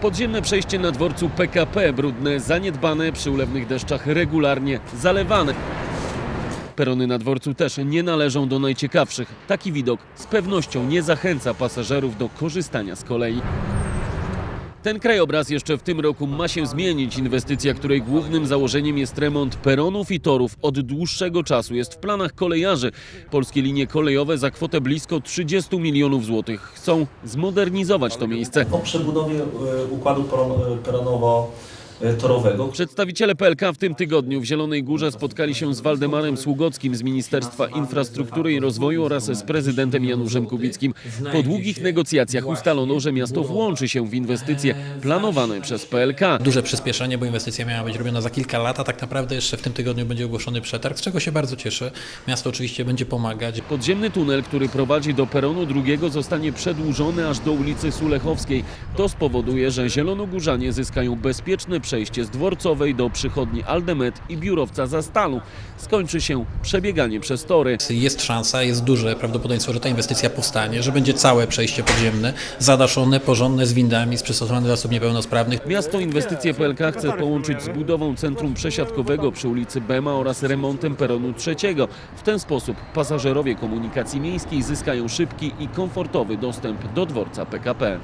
Podziemne przejście na dworcu PKP, brudne, zaniedbane, przy ulewnych deszczach regularnie zalewane. Perony na dworcu też nie należą do najciekawszych. Taki widok z pewnością nie zachęca pasażerów do korzystania z kolei. Ten krajobraz jeszcze w tym roku ma się zmienić. Inwestycja, której głównym założeniem jest remont peronów i torów, od dłuższego czasu jest w planach kolejarzy. Polskie linie kolejowe za kwotę blisko 30 milionów złotych chcą zmodernizować to miejsce. o przebudowie e, układu peron- peronowo-torowego. Przedstawiciele PLK w tym tygodniu w Zielonej Górze spotkali się z Waldemarem Sługockim z Ministerstwa Infrastruktury i Rozwoju oraz z prezydentem Januszem Kubickim. Po długich negocjacjach ustalono, że miasto włączy się w inwestycje planowane przez PLK. duże przyspieszenie, bo inwestycja miała być robiona za kilka lat, a tak naprawdę jeszcze w tym tygodniu będzie ogłoszony przetarg, z czego się bardzo cieszę. Miasto oczywiście będzie pomagać. Podziemny tunel, który prowadzi do peronu drugiego zostanie przedłużony aż do ulicy Sulechowskiej. To spowoduje, że zielonogórzanie zyskają bezpieczne przejście z dworcowej do przychodni Aldemet i biurowca za stalu. Skończy się przebieganie przez tory. Jest szansa, jest duże prawdopodobieństwo, że ta inwestycja powstanie, że będzie całe przejście podziemne, zadaszone, porządne, z windami, z przystosowane dla osób niepełnosprawnych. Miasto inwestycje PLK chce połączyć z budową centrum przesiadkowego przy ulicy Bema oraz remontem peronu trzeciego. W ten sposób pasażerowie komunikacji miejskiej zyskają szybki i komfortowy dostęp do dworca PKP.